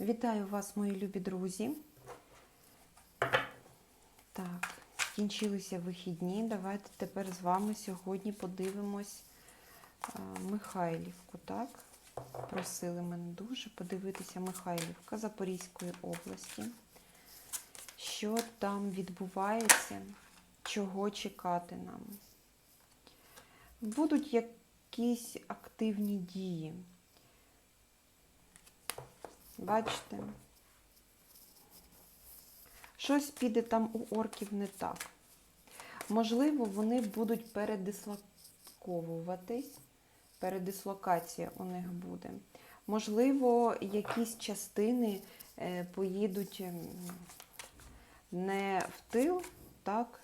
Вітаю вас, мої любі друзі. Так, скінчилися вихідні. Давайте тепер з вами сьогодні подивимось Михайлівку. Так? Просили мене дуже подивитися Михайлівка Запорізької області. Що там відбувається, чого чекати нам? Будуть якісь активні дії. Бачите? Щось піде там у орків не так. Можливо, вони будуть передислоковуватись. Передислокація у них буде. Можливо, якісь частини е, поїдуть ем, не в тил, так?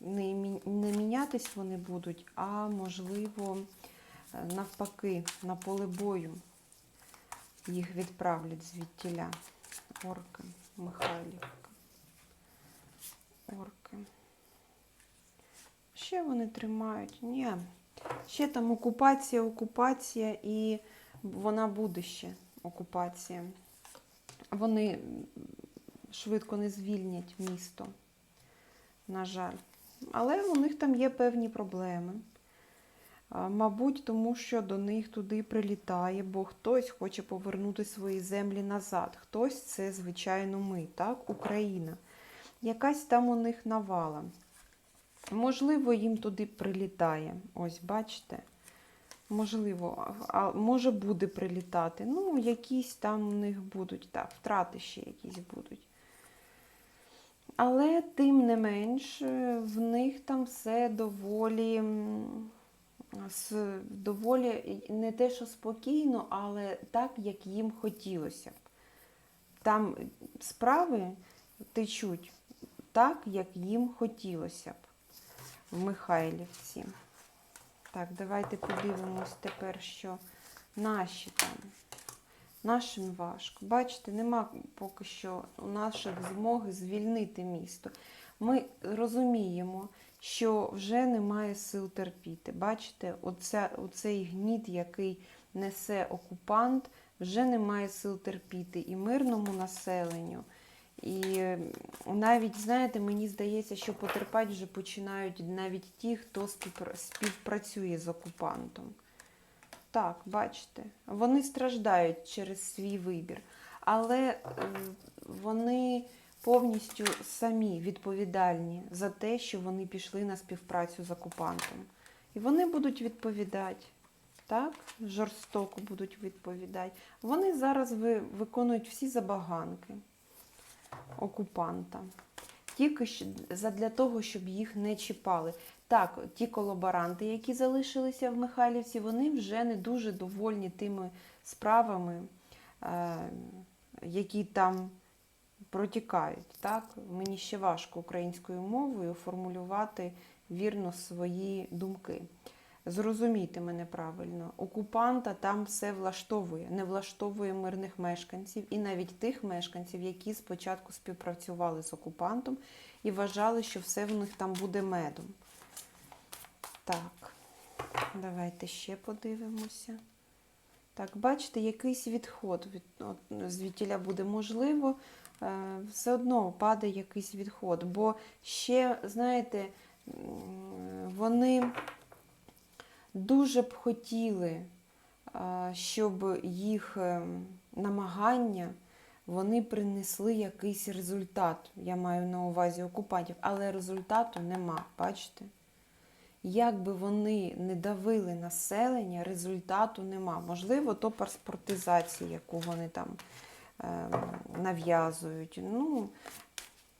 Не, мінятись вони будуть, а можливо, е, навпаки, на поле бою їх відправлять звідтіля. Орки, Михайлівка. Орки. Ще вони тримають. Ні. Ще там окупація, окупація, і вона буде ще окупація. Вони швидко не звільнять місто, на жаль. Але у них там є певні проблеми. Мабуть, тому що до них туди прилітає, бо хтось хоче повернути свої землі назад. Хтось це, звичайно, ми, так, Україна. Якась там у них навала. Можливо, їм туди прилітає. Ось, бачите? Можливо, а може буде прилітати. Ну, якісь там у них будуть, так, втрати ще якісь будуть. Але тим не менш, е, в них там все доволі, доволі не те, що спокійно, але так, як їм хотілося б. Там справи течуть так, як їм хотілося б в Михайлівці. Так, давайте подивимось тепер, що наші там. Нашим важко. Бачите, нема поки що у наших змоги звільнити місто. Ми розуміємо, що вже немає сил терпіти. Бачите, оця, оцей гніт, який несе окупант, вже немає сил терпіти і мирному населенню. І навіть, знаєте, мені здається, що потерпати вже починають навіть ті, хто співпрацює з окупантом. Так, бачите, вони страждають через свій вибір, але е, вони повністю самі відповідальні за те, що вони пішли на співпрацю з окупантом. І вони будуть відповідати, так, жорстоко будуть відповідати. Вони зараз виконують всі забаганки окупанта. Тільки задля того, щоб їх не чіпали. Так, ті колаборанти, які залишилися в Михайлівці, вони вже не дуже довольні тими справами, е, які там протікають. Так? Мені ще важко українською мовою формулювати вірно свої думки. Зрозумійте мене правильно, окупанта там все влаштовує, не влаштовує мирних мешканців і навіть тих мешканців, які спочатку співпрацювали з окупантом і вважали, що все в них там буде медом. Так, давайте ще подивимося. Так, бачите, якийсь відход від звідтіля буде можливо, все одно падає якийсь відход. Бо ще, знаєте, вони дуже б хотіли, щоб їх ем, намагання вони принесли якийсь результат. Я маю на увазі окупантів, але результату нема, бачите? Як би вони не давили населення, результату нема. Можливо, то паспортизація, яку вони там нав'язують. Ну,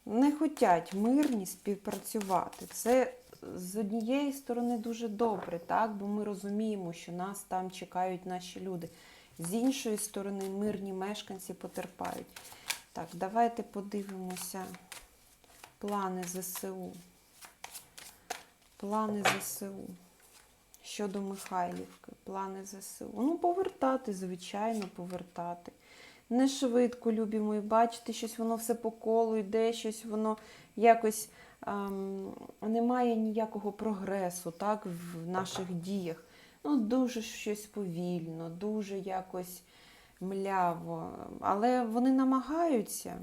не хочуть мирні співпрацювати. Це з однієї сторони дуже добре, так? бо ми розуміємо, що нас там чекають наші люди. З іншої сторони, мирні мешканці потерпають. Так, давайте подивимося плани ЗСУ. Плани ЗСУ. Щодо Михайлівки, плани ЗСУ. Ну, повертати, звичайно, повертати. Не швидко, любі мої, бачите, щось воно все по колу йде, щось воно якось ем, немає ніякого прогресу так, в наших діях. Ну, дуже щось повільно, дуже якось мляво, але вони намагаються.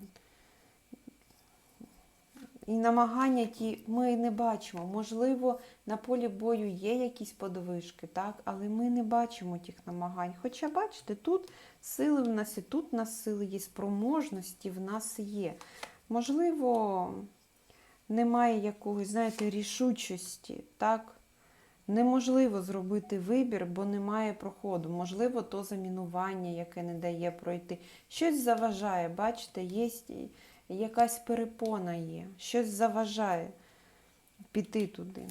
І намагання ті ми не бачимо. Можливо, на полі бою є якісь подвижки, так? але ми не бачимо тих намагань. Хоча, бачите, тут сили в нас і тут в нас сили є, спроможності в нас є. Можливо, немає якогось, знаєте, рішучості, так? Неможливо зробити вибір, бо немає проходу. Можливо, то замінування, яке не дає пройти. Щось заважає, бачите, є якась перепона є, щось заважає піти туди.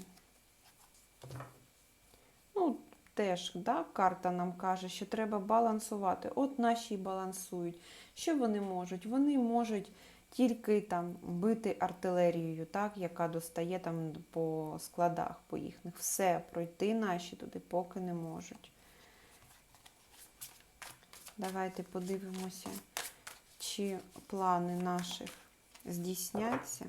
Ну, теж да, карта нам каже, що треба балансувати. От наші балансують. Що вони можуть? Вони можуть тільки там бити артилерією, так, яка достає там по складах по їхніх. Все, пройти наші туди поки не можуть. Давайте подивимося, чи плани наших здійсняться.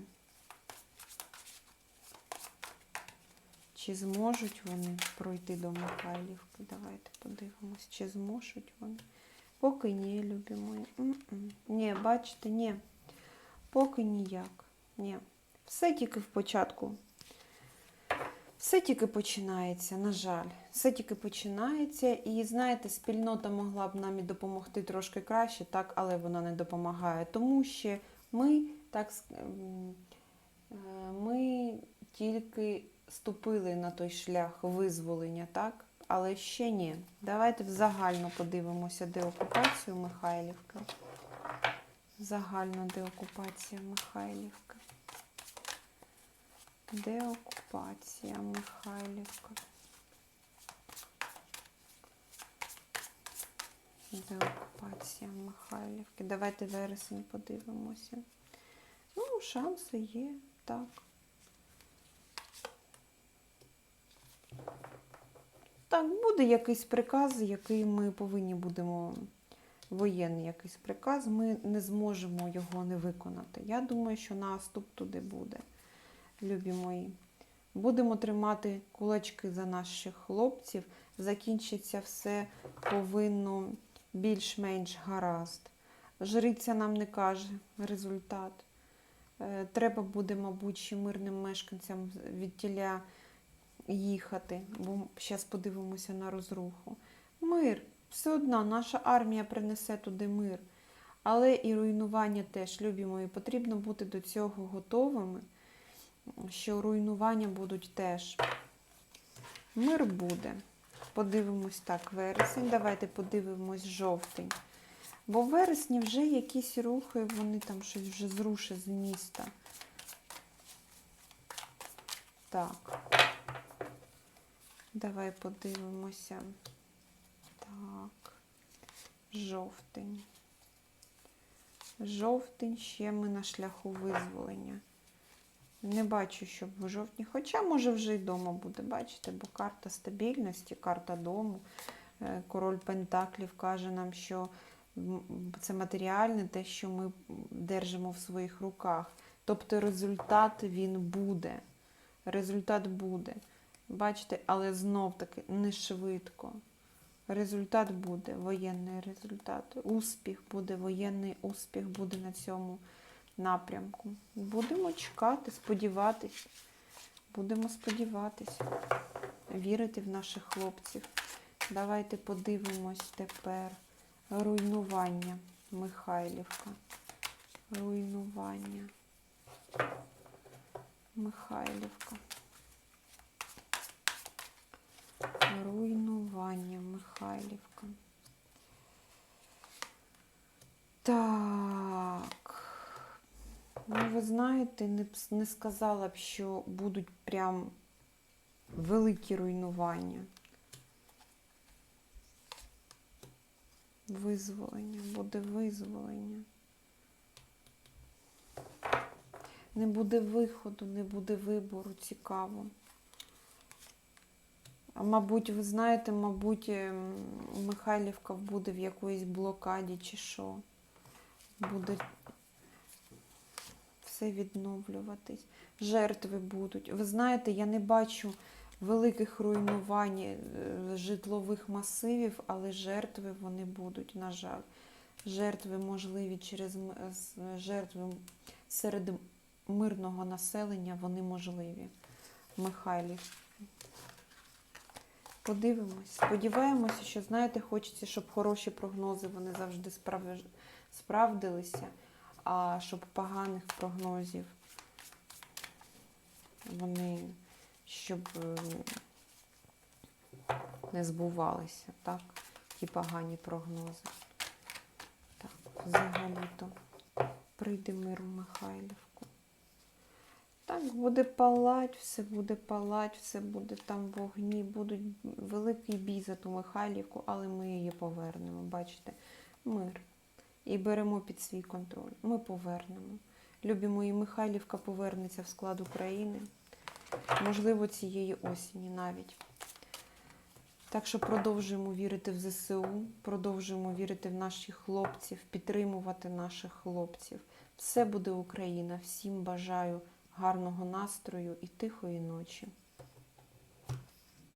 Чи зможуть вони пройти до Михайлівки? Давайте подивимось, чи зможуть вони. Поки ні, любі мої. Ні, бачите, ні. Поки ніяк. Ні. Все тільки в початку. Все тільки починається, на жаль. Все тільки починається. І знаєте, спільнота могла б нам і допомогти трошки краще, так, але вона не допомагає. Тому що ми так е, ми тільки ступили на той шлях визволення, так? Але ще ні. Давайте загально подивимося деокупацію Михайлівки. Загальна деокупація Михайлівки. Деокупація Михайлівка. Деокупація Михайлівки. Давайте вересень подивимося. Ну, шанси є, так. Так, буде якийсь приказ, який ми повинні будемо, воєнний якийсь приказ, ми не зможемо його не виконати. Я думаю, що наступ туди буде, любі мої. Будемо тримати кулачки за наших хлопців. Закінчиться все повинно більш-менш гаразд. Жриця нам не каже результат. Е, Треба буде, мабуть, ще мирним мешканцям від тіля їхати, бо зараз подивимося на розруху. Мир, все одно наша армія принесе туди мир. Але і руйнування теж, любі мої, потрібно бути до цього готовими, що руйнування будуть теж. Мир буде. Подивимось так, вересень. Давайте подивимось жовтень. Бо в вересні вже якісь рухи, вони там щось вже зрушать з міста. Так. Давай подивимося. Так. Жовтень. Жовтень ще ми на шляху визволення. Не бачу, щоб в жовтні. Хоча, може, вже й вдома буде, бачите, бо карта стабільності, карта дому. Е, Король Пентаклів каже нам, що це матеріальне, те, що ми держимо в своїх руках. Тобто результат він буде. Результат буде. Бачите, але знов таки не швидко. Результат буде, воєнний результат. Успіх буде, воєнний успіх буде на цьому напрямку. Будемо чекати, сподіватись. Будемо сподіватись, вірити в наших хлопців. Давайте подивимось тепер. Руйнування Михайлівка. Руйнування. Михайлівка. Руйнування Михайлівка. Так. Ну, ви знаєте, не, не сказала б, що будуть прям великі руйнування. Визволення, буде визволення. Не буде виходу, не буде вибору, цікаво. А мабуть, ви знаєте, мабуть, ем, Михайлівка буде в якоїсь блокаді чи що. Буде все відновлюватись. Жертви будуть. Ви знаєте, я не бачу великих руйнувань е, житлових масивів, але жертви вони будуть, на жаль. Жертви можливі через жертви серед мирного населення, вони можливі. Михайлів. Подивимось. Сподіваємося, що знаєте, хочеться, щоб хороші прогнози вони завжди справ- справдилися, а щоб поганих прогнозів вони щоб е, не збувалися, так? Ті погані прогнози. Так, взагалі-то прийде мир у Михайлівку. Так, буде палать, все буде палать, все буде там вогні, будуть великий бій за ту Михайлівку, але ми її повернемо. Бачите, мир. І беремо під свій контроль. Ми повернемо. Любі мої, Михайлівка повернеться в склад України. Можливо, цієї осені навіть. Так що продовжуємо вірити в ЗСУ, продовжуємо вірити в наших хлопців, підтримувати наших хлопців. Все буде Україна. Всім бажаю гарного настрою і тихої ночі.